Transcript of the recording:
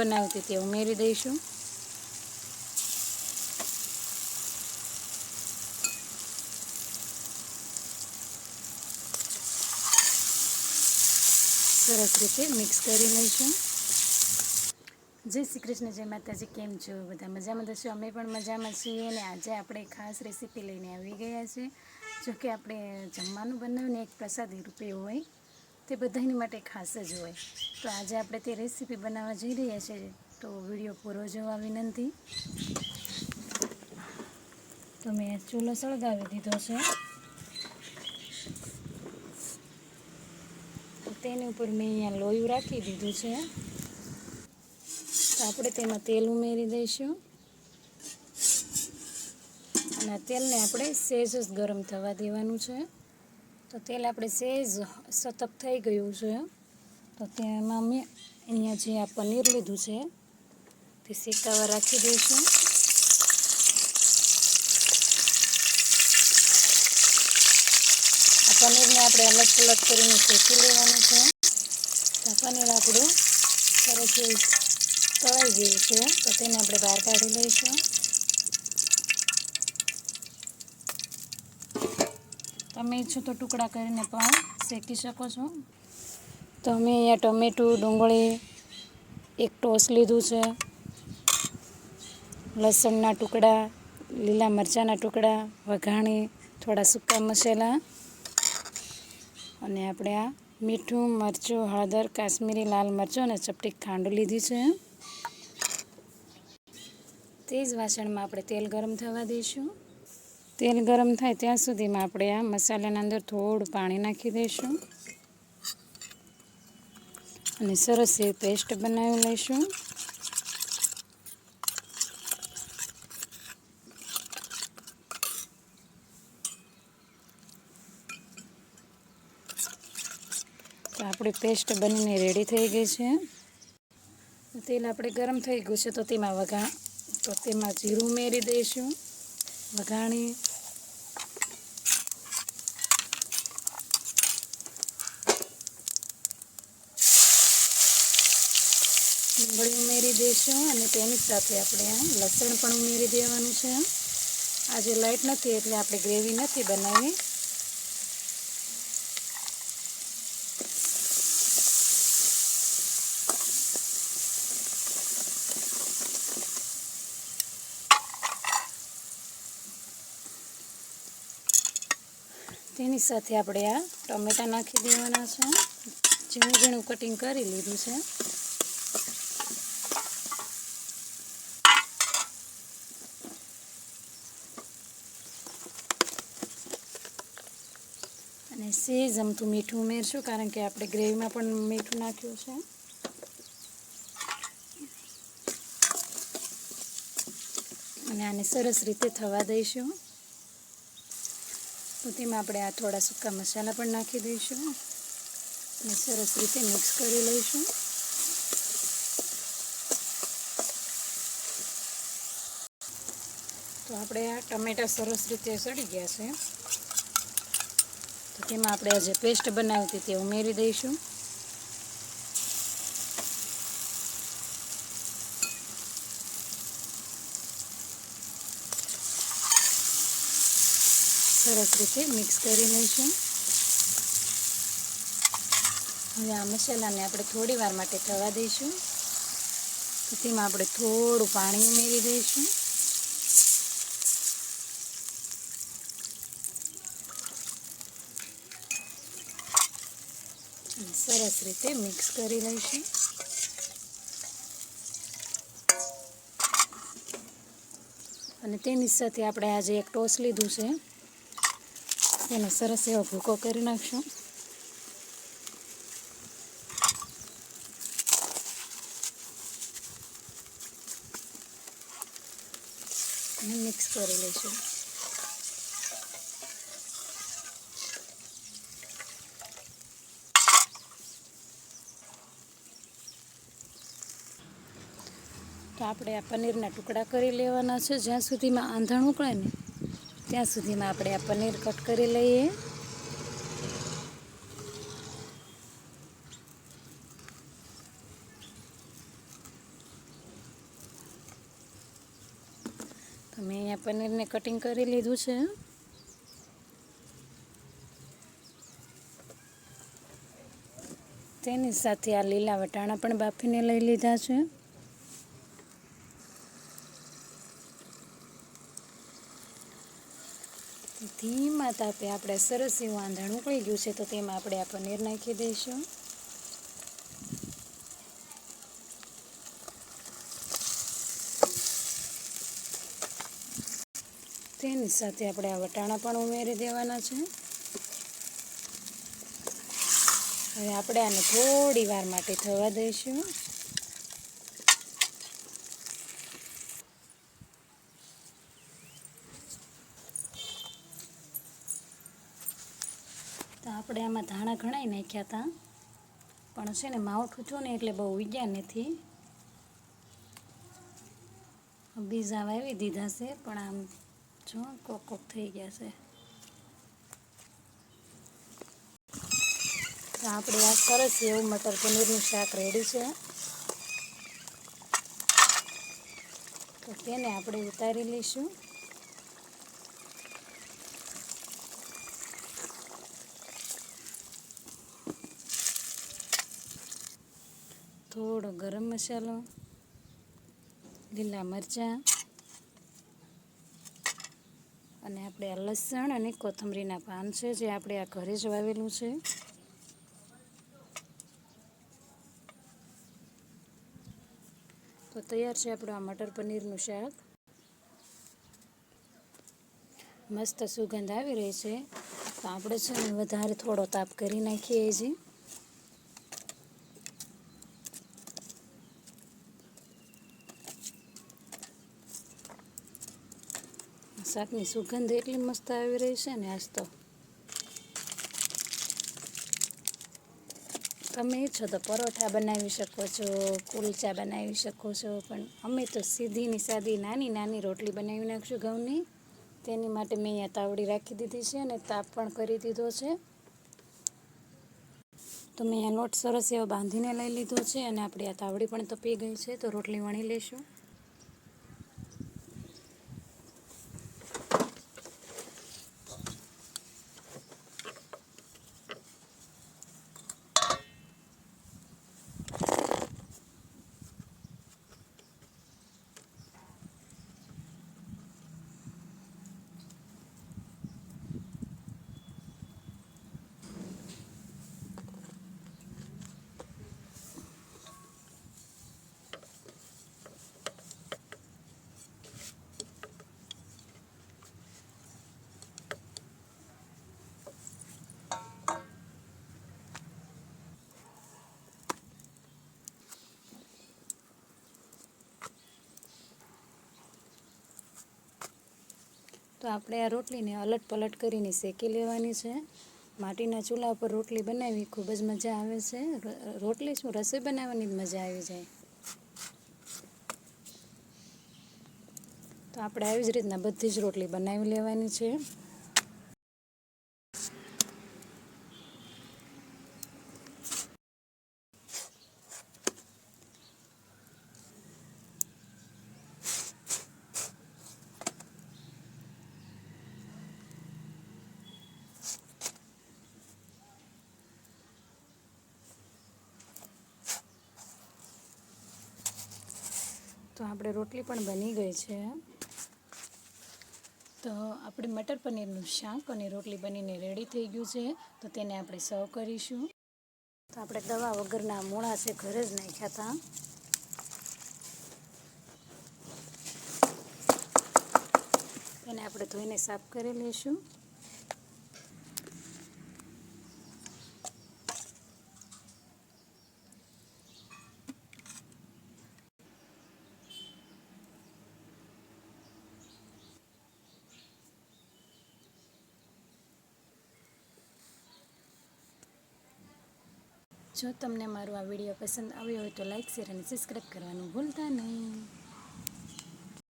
બનાવી હતી તે ઉમેરી દઈશું. સરસ રીતે મિક્સ કરી લઈશું. જય શ્રી કૃષ્ણ, જય માતાજી, કેમ છો? બધા મજામાં થશો અમે પણ મજામાં છીએ અને આજે આપણે ખાસ રેસીપી લઈને આવી ગયા છીએ. જોકે આપણે જમવાનું બનાવીને એક પ્રસાદી રૂપે હોય. તે બધાની માટે ખાસ જ હોય. તો આજે આપણે તે રેસીપી બનાવવા જઈ રહ્યા છીએ તો વીડિયો પૂરો જોવા વિનંતી. તો મેં ચૂલો સળગાવી દીધો છે. તેની ઉપર મેં અહીંયા લોયું રાખી દીધું છે. તો આપણે તેમાં તેલ ઉમેરી દઈશું. અને તેલને આપણે સહેજ જ ગરમ થવા દેવાનું છે. તો તેલ આપણે સહેજ સતત થઈ ગયું છે. તો તેમાં મેં અહીંયા જે આ પનીર લીધું છે, તે શેકાવા રાખી દઈશું. આ પનીરને આપણે અલગ અલગ કરીને શેકી લેવાનું છે. આ પનીર આપણું સરસ તળાઈ ગયું છે. તો તેને આપણે બહાર કાઢી લઈશું. તમે ઈચ્છો તો ટુકડા કરીને પણ શેકી શકો છો. તો અમે અહીંયા ટમેટું, ડુંગળી, એક ટોસ લીધું છે. લસણના ટુકડા, લીલા મરચાંના ટુકડા, વઘાણી, થોડા સૂકા મસાલા અને આપણે આ મીઠું મરચું, હળદર, કાશ્મીરી લાલ મરચું અને ચપટી ખાંડ લીધી છે. તે જ વાસણમાં આપણે તેલ ગરમ થવા દઈશું. તેલ ગરમ થાય ત્યાં સુધીમાં આપણે આ મસાલાના અંદર થોડું પાણી નાખી દઈશું. અને સરસ એવી પેસ્ટ બનાવી લઈશું. તો આપણી પેસ્ટ બનીને રેડી થઈ ગઈ છે. તેલ આપણે ગરમ થઈ ગયું છે તો તેમાં વઘા તો તેમાં જીરું ઉમેરી દઈશું. વઘાણી ડુંગળી ઉમેરી દઈશું અને તેની સાથે આપણે લસણ પણ ઉમેરી દેવાનું છે. આજે લાઇટ નથી એટલે આપણે ગ્રેવી નથી બનાવી. તેની સાથે આપણે આ ટમેટા નાખી દેવાના છે. ઝીણું ઝીણું કટિંગ કરી લીધું છે. અને સેજ અમથું મીઠું ઉમેરશું કારણ કે આપણે ગ્રેવીમાં પણ મીઠું નાખ્યું છે. અને આને સરસ રીતે થવા દઈશું. તો તેમાં આપણે આ થોડા સૂકા મસાલા પણ નાખી દઈશું. અને સરસ રીતે મિક્સ કરી લઈશું. તો આપણે આ ટમેટા સરસ રીતે સડી ગયા છે. તેમાં આપણે જે પેસ્ટ બનાવી હતી તે ઉમેરી દઈશું. સરસ રીતે મિક્સ કરી લઈશું. હવે આ મસાલાને આપણે થોડી વાર માટે થવા દઈશું. તેમાં આપણે થોડું પાણી ઉમેરી દઈશું અને સરસ રીતે મિક્સ કરી લઈશું. અને તેની સાથે આપણે આજે એક ટોસ લીધું છે. એનો સરસ એવો ભૂકો કરી નાખશું. તો આપણે આ પનીરના ટુકડા કરી લેવાના છે. જ્યાં સુધીમાં આંધણ ઉકળે ને, ત્યાં સુધીમાં આપણે આ પનીર કટ કરી લઈએ. તો મેં અહીંયા પનીરને કટિંગ કરી લીધું છે. તેની સાથે આ લીલા વટાણા પણ બાફીને લઈ લીધા છે. ધીમા તાપે આપણે સરસ એવું આંધણ ઉકળી ગયું છે તો તેમાં આપણે આ પનીર નાખી દઈશું. તેની સાથે આપણે આ વટાણા પણ ઉમેરી દેવાના છે. હવે આપણે આને થોડી વાર માટે થવા દઈશું તો આપણે આમાં ધાણા ઘણાય નાખ્યા હતા પણ છે ને માવઠું થયું ને એટલે બહુ ઉગ્યા નથી. બીજા વાવી દીધા છે, પણ આમ જો કોક કોક થઈ ગયા છે. આપણે આ સરસ એવું મટર પનીરનું શાક રેડી છે. તો તેને આપણે ઉતારી લઈશું. થોડો ગરમ મસાલો, લીલા મરચાં અને આપણે આ લસણ અને કોથમરીના પાન છે જે આપણે આ ઘરે જ વાવેલું છે. તો તૈયાર છે આપણું આ મટર પનીરનું શાક. મસ્ત સુગંધ આવી રહી છે. તો આપણે છે ને વધારે થોડો તાપ કરી નાખીએ હજી. શાકની સુગંધ એટલી મસ્ત આવી રહી છે ને આજ તો. તમે છો તો પરોઠા બનાવી શકો છો, કુલચા બનાવી શકો છો, પણ અમે તો સીધીની સાદી નાની નાની રોટલી બનાવી નાખશું ઘઉંની. તેની માટે મેં અહીંયા તાવડી રાખી દીધી છે અને તાપ પણ કરી દીધો છે. તો મેં અહીંયા લોટ સરસ એવો બાંધીને લઈ લીધો છે અને આપણી આ તાવડી પણ તપી ગઈ છે, તો રોટલી વણી લઈશું. તો આપણે આ રોટલીને અલટ પલટ કરીને શેકી લેવાની છે. માટીના ચૂલા ઉપર રોટલી બનાવી ખૂબ જ મજા આવે છે. રોટલી શું, રસોઈ બનાવવાની જ મજા આવી જાય. તો આપણે આવી જ રીતના બધી જ રોટલી બનાવી લેવાની છે. તો આપણે રોટલી પણ બની ગઈ છે. તો આપણે મટર પનીરનું શાક અને રોટલી બનીને રેડી થઈ ગયું છે. તો તેને આપણે સર્વ કરીશું. તો આપણે દવા વગરના મૂળા છે, ઘરે જ નાખ્યા હતા તેને આપણે ધોઈને સાફ કરી લઈશું. જો તમને મારો આ વીડિયો પસંદ આવ્યો હોય તો લાઇક શેર અને સબસ્ક્રાઈબ કરવાનું ભૂલતા નહીં.